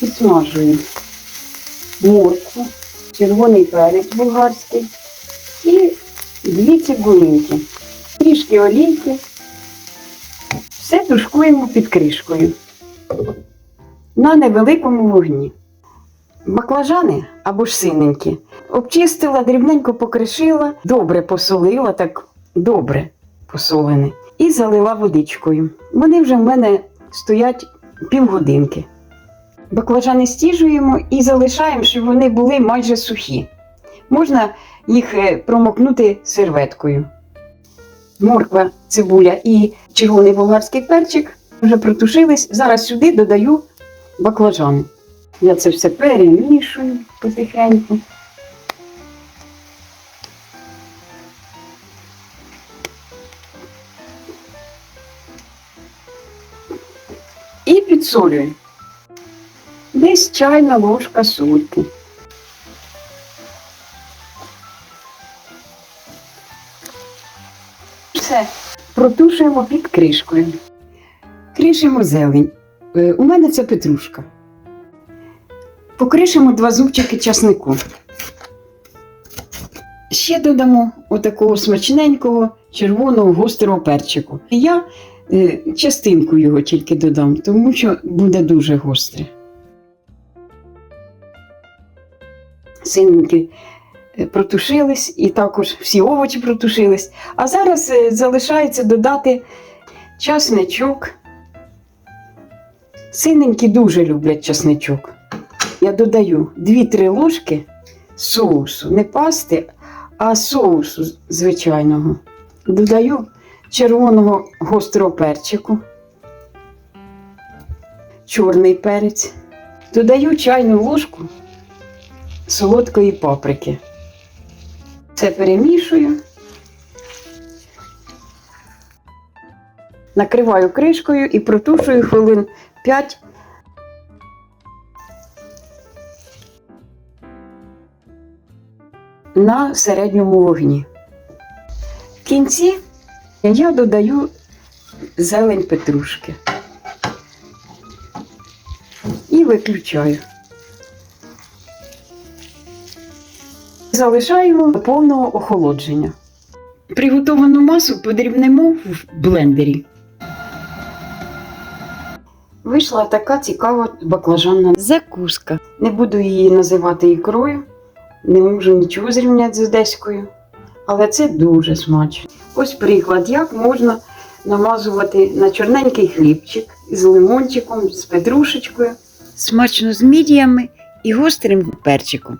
Підсмажую моркву, червоний перець болгарський і дві цибулинки. Трішки олійки. Все тушкуємо під кришкою на невеликому вогні. Баклажани або ж синенькі обчистила, дрібненько покришила, добре посолила, так добре посолені, і залила водичкою. Вони вже в мене стоять півгодинки. Баклажани стіжуємо і залишаємо, щоб вони були майже сухі. Можна їх е, промокнути серветкою. Морква, цибуля і червоний болгарський перчик вже протушились. Зараз сюди додаю баклажани. Я це все перемішую потихеньку. І підсолюю. Десь чайна ложка сольки. Все, протушуємо під кришкою. Кришимо зелень. Е, У мене це петрушка. Покришимо два зубчики часнику. Ще додамо отакого смачненького червоного гострого перчику. Я е, частинку його тільки додам, тому що буде дуже гостре. Синенькі е, протушились, і також всі овочі протушились. А зараз е, залишається додати часничок. Синенькі дуже люблять часничок. Я додаю 2-3 ложки соусу, не пасти, а соусу звичайного. Додаю червоного гострого перчику, чорний перець. Додаю чайну ложку солодкої паприки. Це перемішую. Накриваю кришкою і протушую хвилин 5 на середньому вогні. В кінці я додаю зелень петрушки і виключаю. Залишаємо до повного охолодження. Приготовану масу подрібнемо в блендері. Вийшла така цікава баклажанна закуска. Не буду її називати ікрою, не можу нічого зрівняти з одеською, але це дуже смачно. Ось приклад, як можна намазувати на чорненький хлібчик з лимончиком, з петрушечкою. Смачно з мідіями і гострим перчиком.